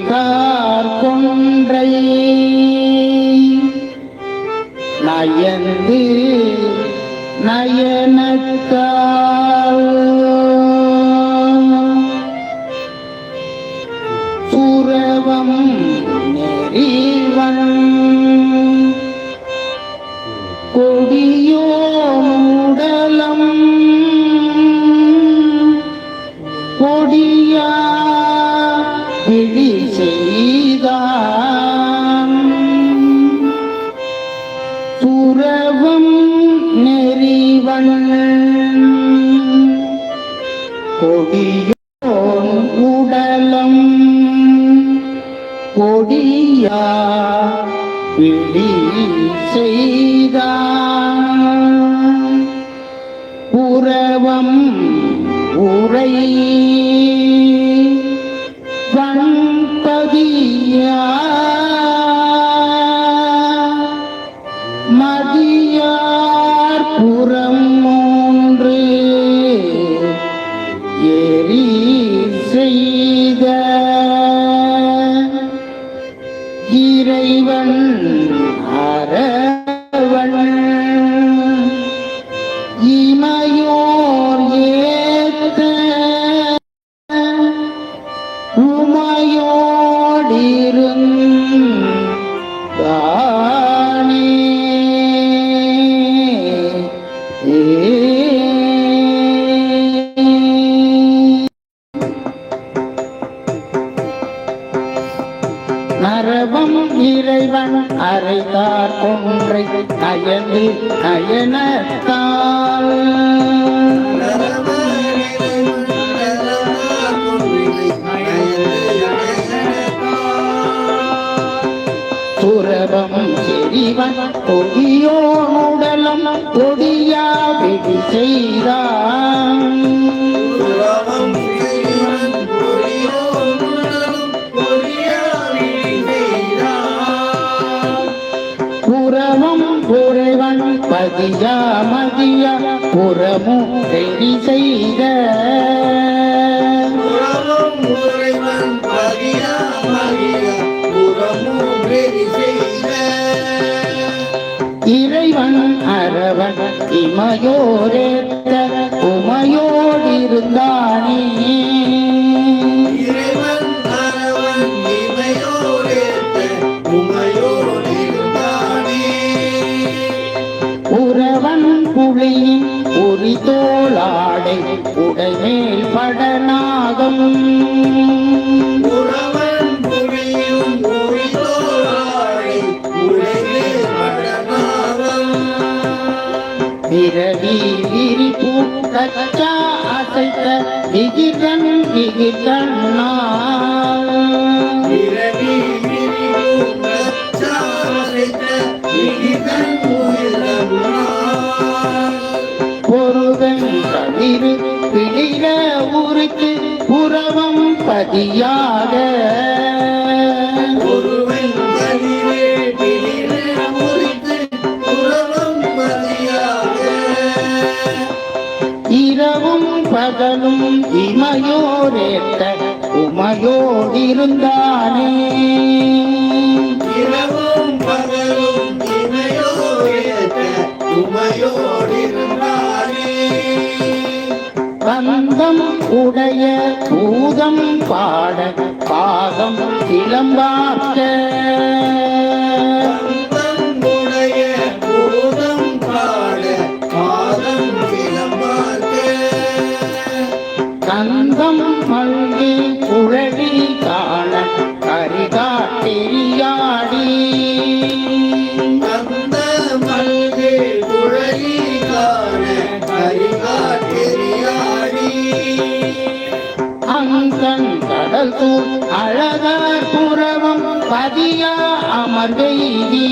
அரைத்தார் கொடியோன் உடலம் கொடியா விழி செய்தான் உறவம் உரை நரவம் இறைவன் அரைத்தார் ஒன்றை நயந்து நயனத்தால். கொடியா வெடி செய்தான். புறமும் புரைவன் பதியா மதியா புறமும் செய்த. இறைவன் அரவன் இமையோரேத்த உமையோடிருந்தானே. உறவன் புலியின் உரி தோளாடை உடைமேல் படநாகம் பிறவி விரிப்பு கச்சா அசைத்த விகிதன் விகிதன் பொருவன் கதிரு பிடிர உருக்கு புறவம் பதியாக. உமையோடிருந்தானே இரவும் பகலும் பந்தம் உடைய பூதம் பாட பாதம் சிலம்பாக்க பதியா அமர்வெய்தி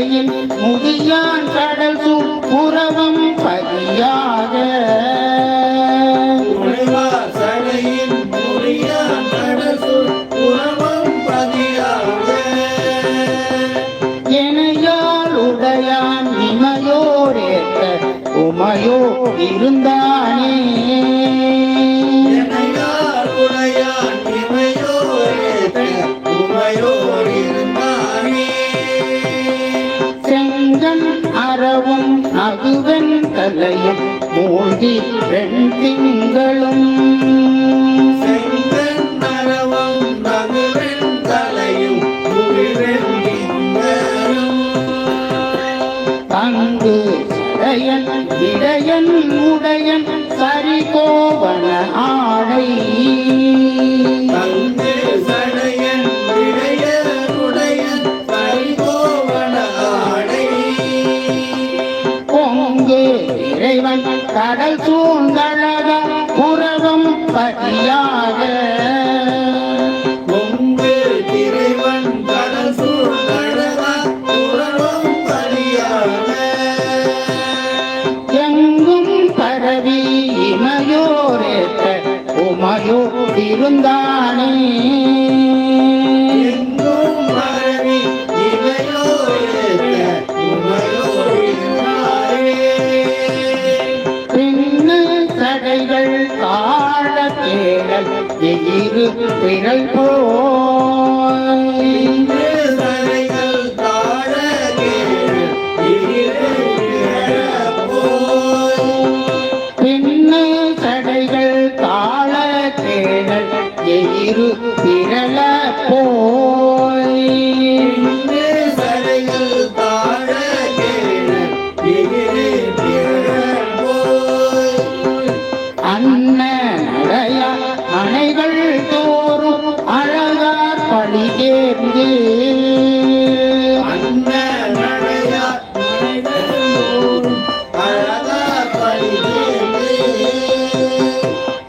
முதியான் கடல் புறவம் பதியான் bendito. இருந்தானே? திரு திரள போய். அணைகள் தோறும் அழகார் பணி தேர்ந்தே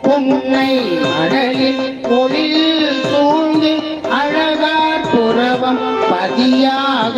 பொன்னை கதியாக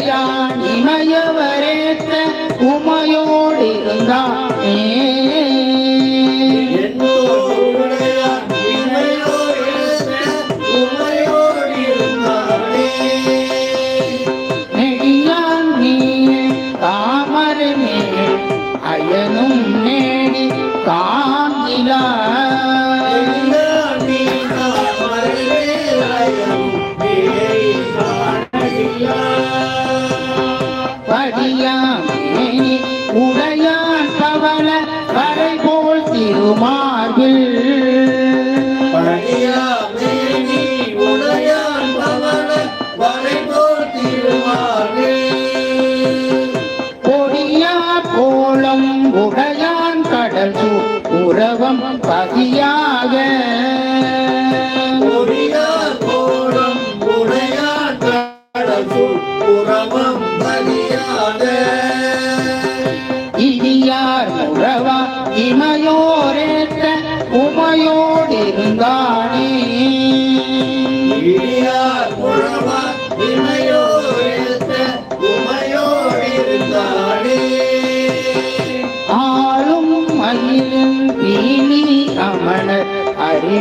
கல்யாணி மயவரேத்த உமையோடிருந்தான்.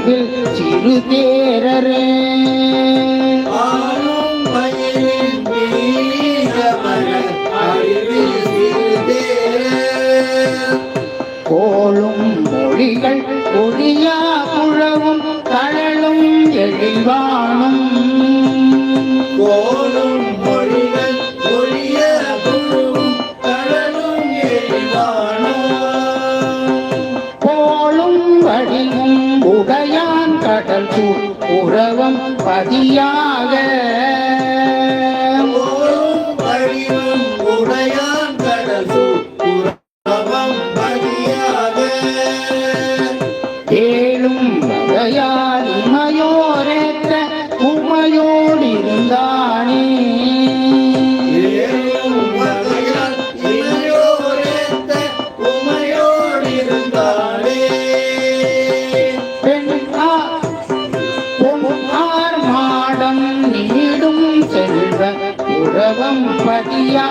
பயிரில் சிறு தேரரே. கோளும் மொழிகள் ஒளியா உடையான் கடல் உறவம் பதியாக. पटिया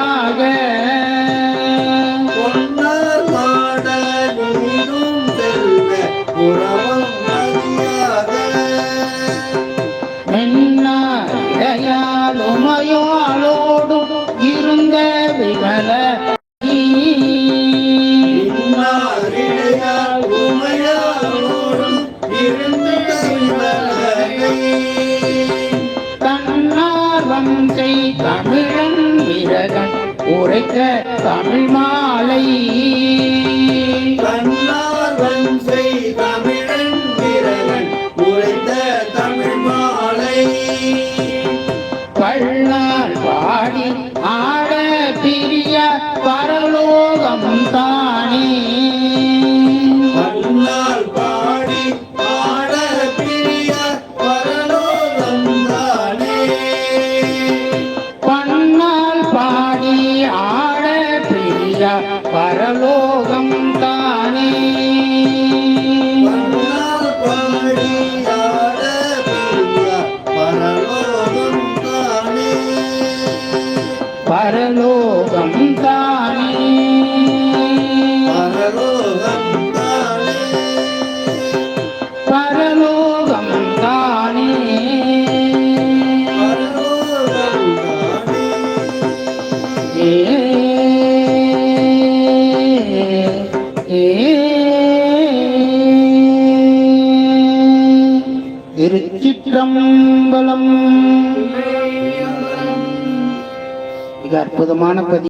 வானபதி